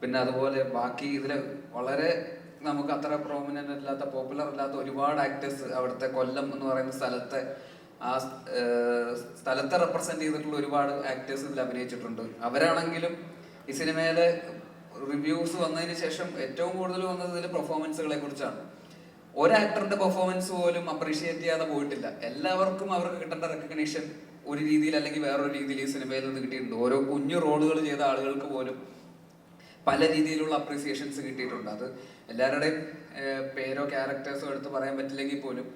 പിന്നെ അതുപോലെ ബാക്കി ഇതിൽ വളരെ നമുക്ക് അത്ര പ്രോമിനന്റ് അല്ലാത്ത പോപ്പുലർ അല്ലാത്ത ഒരുപാട് ആക്ടേഴ്സ് അവിടുത്തെ കൊല്ലം എന്ന് പറയുന്ന സ്ഥലത്തെ ആ സ്ഥലത്തെ റെപ്രസെന്റ് ചെയ്തിട്ടുള്ള ഒരുപാട് ആക്ടേഴ്സ് ഇതിൽ അഭിനയിച്ചിട്ടുണ്ട്. അവരാണെങ്കിലും ഈ സിനിമയിലെ റിവ്യൂസ് വന്നതിന് ശേഷം ഏറ്റവും കൂടുതൽ വന്നത് ഇതിൽ പെർഫോമൻസുകളെ കുറിച്ചാണ്. ഒരു ആക്ടറിന്റെ പെർഫോമൻസ് പോലും അപ്രീഷിയേറ്റ് ചെയ്യാതെ പോയിട്ടില്ല. എല്ലാവർക്കും അവർക്ക് കിട്ടേണ്ട റെക്കഗ്നീഷൻ ഒരു രീതിയിൽ അല്ലെങ്കിൽ വേറൊരു രീതിയിൽ ഈ സിനിമയിൽ നിന്ന് കിട്ടിയിട്ടുണ്ട്. ഓരോ കുഞ്ഞു റോളുകൾ ചെയ്ത ആളുകൾക്ക് പോലും പല രീതിയിലുള്ള അപ്രീസിയേഷൻസ് കിട്ടിയിട്ടുണ്ട്. അത് എല്ലാവരുടെയും പേരോ ക്യാരക്ടേഴ്സോ എടുത്ത് പറയാൻ പറ്റില്ലെങ്കിൽ പോലും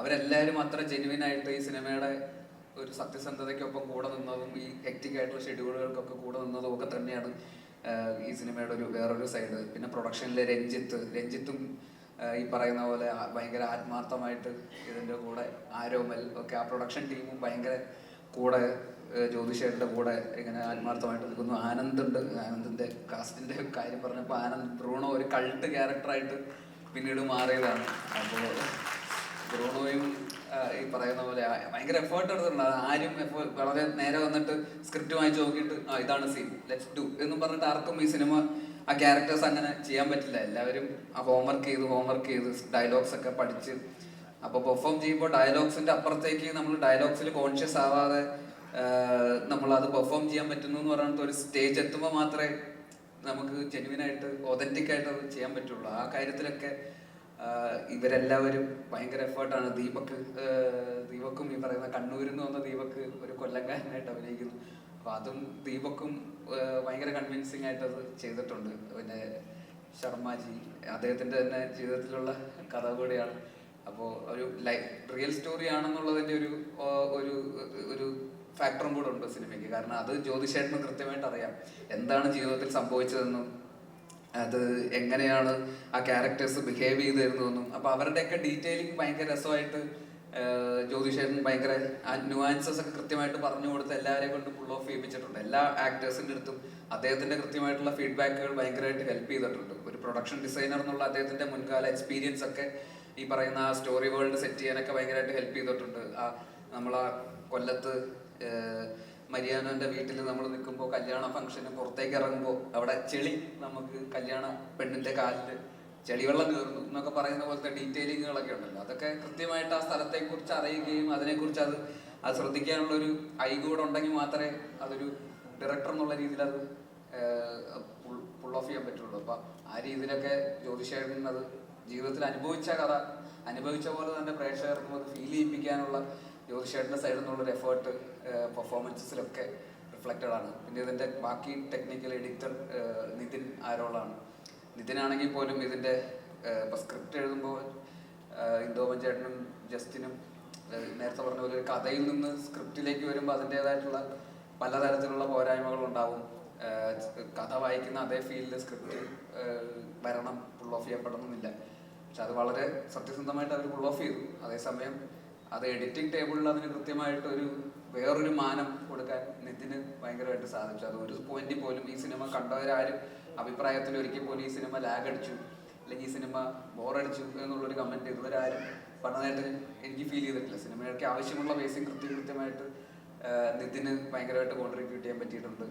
അവരെല്ലാവരും അത്ര ജെനുവിൻ ആയിട്ട് ഈ സിനിമയുടെ ഒരു സത്യസന്ധതയ്ക്കൊപ്പം കൂടെ നിന്നതും ഈ ഹെക്റ്റിക് ആയിട്ടുള്ള ഷെഡ്യൂളുകൾക്കൊക്കെ കൂടെ നിന്നതും ഒക്കെ തന്നെയാണ് ഈ സിനിമയുടെ ഒരു വേറൊരു സൈഡ് പിന്നെ പ്രൊഡക്ഷനിലെ രഞ്ജിത്ത് രഞ്ജിത്തും ഈ പറയുന്ന പോലെ ഭയങ്കര ആത്മാർത്ഥമായിട്ട് ഇതിന്റെ കൂടെ ആരോമൽ ഒക്കെ ആ പ്രൊഡക്ഷൻ ടീമും ഭയങ്കര കൂടെ ജ്യോതിഷേട്ടന്റെ കൂടെ ഇങ്ങനെ ആത്മാർത്ഥമായിട്ട് നിൽക്കുന്നു. ആനന്ദ് ഉണ്ട് ആനന്ദിന്റെ കാസ്റ്റിന്റെ കാര്യം പറഞ്ഞപ്പോൾ ആനന്ദ് ബ്രൂണോ ഒരു കൾട്ട് ക്യാരക്ടറായിട്ട് പിന്നീട് മാറിയതാണ്. അപ്പോൾ ബ്രൂണോയും ഈ പറയുന്ന പോലെ ഭയങ്കര എഫേർട്ട് എടുത്തിട്ടുണ്ട്. അത് ആരും വളരെ നേരെ വന്നിട്ട് സ്ക്രിപ്റ്റ് വായിച്ച് നോക്കിയിട്ട് ആ ഇതാണ് സീൻ ലെറ്റ്സ് ഡു എന്ന് പറഞ്ഞിട്ട് ആർക്കും ഈ സിനിമ ആ ക്യാരക്ടേഴ്സ് അങ്ങനെ ചെയ്യാൻ പറ്റില്ല. എല്ലാവരും ആ ഹോംവർക്ക് ചെയ്ത് ഹോംവർക്ക് ചെയ്ത് ഡയലോഗ്സ് ഒക്കെ പഠിച്ച് അപ്പൊ പെർഫോം ചെയ്യുമ്പോൾ ഡയലോഗ്സിന്റെ അപ്പുറത്തേക്ക് നമ്മൾ ഡയലോഗ്സിൽ കോൺഷ്യസ് ആവാതെ നമ്മൾ അത് പെർഫോം ചെയ്യാൻ പറ്റുന്നു എന്ന് പറഞ്ഞിട്ട് ഒരു സ്റ്റേജ് എത്തുമ്പോൾ മാത്രമേ നമുക്ക് ജെന്വിൻ ആയിട്ട് ഒതന്റിക് ആയിട്ട് അത് ചെയ്യാൻ പറ്റുള്ളൂ. ആ കാര്യത്തിലൊക്കെ ഇവരെല്ലാവരും ഭയങ്കര എഫേർട്ടാണ് ദീപക് ദീപക്കും ഈ പറയുന്ന കണ്ണൂരിൽ നിന്ന് വന്ന ദീപക് ഒരു കൊല്ലംകാരനായിട്ട് അഭിനയിക്കുന്നു. അപ്പൊ അതും ദീപക്കും ഭയങ്കര കൺവിൻസിങ് ആയിട്ട് അത് ചെയ്തിട്ടുണ്ട്. പിന്നെ ശർമ്മജി അദ്ദേഹത്തിന്റെ തന്നെ ജീവിതത്തിലുള്ള കഥ കൂടിയാണ്. അപ്പോൾ ഒരു ലൈഫ് റിയൽ സ്റ്റോറി ആണെന്നുള്ളതിന്റെ ഒരു ഒരു ഒരു ഫാക്ടറും കൂടെ ഉണ്ട് സിനിമയ്ക്ക്. കാരണം അത് ജ്യോതിഷേട്ടന് കൃത്യമായിട്ട് അറിയാം. എന്താണ് ജീവിതത്തിൽ സംഭവിച്ചതെന്നും അത് എങ്ങനെയാണ് ആ ക്യാരക്ടേഴ്സ് ബിഹേവ് ചെയ്തിരുന്നതെന്നും. അപ്പൊ അവരുടെയൊക്കെ ഡീറ്റെയിലിംഗ് ഭയങ്കര രസമായിട്ട് ജ്യോതിഷേട്ടൻ ഭയങ്കര ആ ന്യൂആൻസസ് ഒക്കെ കൃത്യമായിട്ട് പറഞ്ഞു കൊടുത്ത് എല്ലാവരെയും കൊണ്ട് ഫുൾ ഓഫ് ചെയ്യിപ്പിച്ചിട്ടുണ്ട്. എല്ലാ ആക്ടേഴ്സിന്റെ അടുത്തും അദ്ദേഹത്തിന്റെ കൃത്യമായിട്ടുള്ള ഫീഡ്ബാക്കുകൾ ഭയങ്കരമായിട്ട് ഹെൽപ്പ് ചെയ്തിട്ടുണ്ട്. ഒരു പ്രൊഡക്ഷൻ ഡിസൈനർ എന്നുള്ള അദ്ദേഹത്തിന്റെ മുൻകാല എക്സ്പീരിയൻസ് ഒക്കെ ഈ പറയുന്ന ആ സ്റ്റോറി വേൾഡ് സെറ്റ് ചെയ്യാനൊക്കെ ഭയങ്കരമായിട്ട് ഹെൽപ്പ് ചെയ്തിട്ടുണ്ട്. ആ നമ്മളാ കൊല്ലത്ത് മരിയാനോന്റെ വീട്ടിൽ നമ്മൾ നിൽക്കുമ്പോൾ കല്യാണ ഫംഗ്ഷന് പുറത്തേക്ക് ഇറങ്ങുമ്പോൾ അവിടെ ചെളി നമുക്ക് കല്യാണ പെണ്ണിന്റെ കാലിൽ ചെളിവെള്ളം കയറുന്നു എന്നൊക്കെ പറയുന്ന പോലത്തെ ഡീറ്റെയിലിങ്ങുകളൊക്കെ ഉണ്ടല്ലോ. അതൊക്കെ കൃത്യമായിട്ട് ആ സ്ഥലത്തെക്കുറിച്ച് അറിയുകയും അതിനെക്കുറിച്ച് അത് അത് ശ്രദ്ധിക്കാനുള്ള ഒരു ഐ കൂടെ ഉണ്ടെങ്കിൽ മാത്രമേ അതൊരു ഡയറക്ടർ എന്നുള്ള രീതിയിൽ അത് പുൾ ഓഫ് ചെയ്യാൻ പറ്റുള്ളൂ. അപ്പൊ ആ രീതിയിലൊക്കെ ജ്യോതിഷേട്ടൻ അത് ജീവിതത്തിൽ അനുഭവിച്ച കഥ അനുഭവിച്ച പോലെ തന്നെ പ്രേക്ഷകർക്കും അത് ഫീൽ ചെയ്യിപ്പിക്കാനുള്ള ജ്യോതിഷേട്ടന്റെ സൈഡിൽ നിന്നുള്ളൊരു എഫേർട്ട് പെർഫോമൻസസിലൊക്കെ റിഫ്ലക്റ്റഡ് ആണ്. പിന്നെ ഇതിന്റെ ബാക്കി ടെക്നിക്കൽ എഡിറ്റർ നിതിൻ ആരോളാണ്. നിതിനാണെങ്കിൽ പോലും ഇതിന്റെ ഏഹ്, ഇപ്പൊ സ്ക്രിപ്റ്റ് എഴുതുമ്പോൾ ഇന്ദോമൻ ചേട്ടനും ജസ്റ്റിനും നേരത്തെ പറഞ്ഞ പോലെ ഒരു കഥയിൽ നിന്ന് സ്ക്രിപ്റ്റിലേക്ക് വരുമ്പോൾ അതിന്റെതായിട്ടുള്ള പലതരത്തിലുള്ള ഏഹ്, കഥ വായിക്കുന്ന അതേ ഫീൽഡിൽ സ്ക്രിപ്റ്റ് വരണം ഫുൾ ഓഫ് ചെയ്യപ്പെടണമെന്നില്ല പക്ഷെ അത് വളരെ സത്യസന്ധമായിട്ട് അവർ ഫുൾ ഓഫ് ചെയ്തു. അതേസമയം അത് എഡിറ്റിംഗ് ടേബിളിൽ അതിന് കൃത്യമായിട്ട് ഒരു വേറൊരു മാനം കൊടുക്കാൻ നിതിന് ഭയങ്കരമായിട്ട് സാധിച്ചു. അത് ഒരു പോയിന്റിൽ പോലും ഈ സിനിമ കണ്ടവരാരും അഭിപ്രായത്തിൽ ഒരിക്കൽ പോലും ഈ സിനിമ ലാഗ് അടിച്ചു അല്ലെങ്കിൽ ഈ സിനിമ ബോറടിച്ചു എന്നുള്ളൊരു കമന്റ് ഇതുവരാരും പറഞ്ഞതായിട്ട് എനിക്ക് ഫീൽ ചെയ്തിട്ടില്ല. സിനിമയൊക്കെ ആവശ്യമുള്ള ബേസിക് കൃത്യം കൃത്യമായിട്ട് നിതിന് ഭയങ്കരമായിട്ട് കോൺട്രിബ്യൂട്ട് ചെയ്യാൻ പറ്റിയിട്ടുണ്ട്.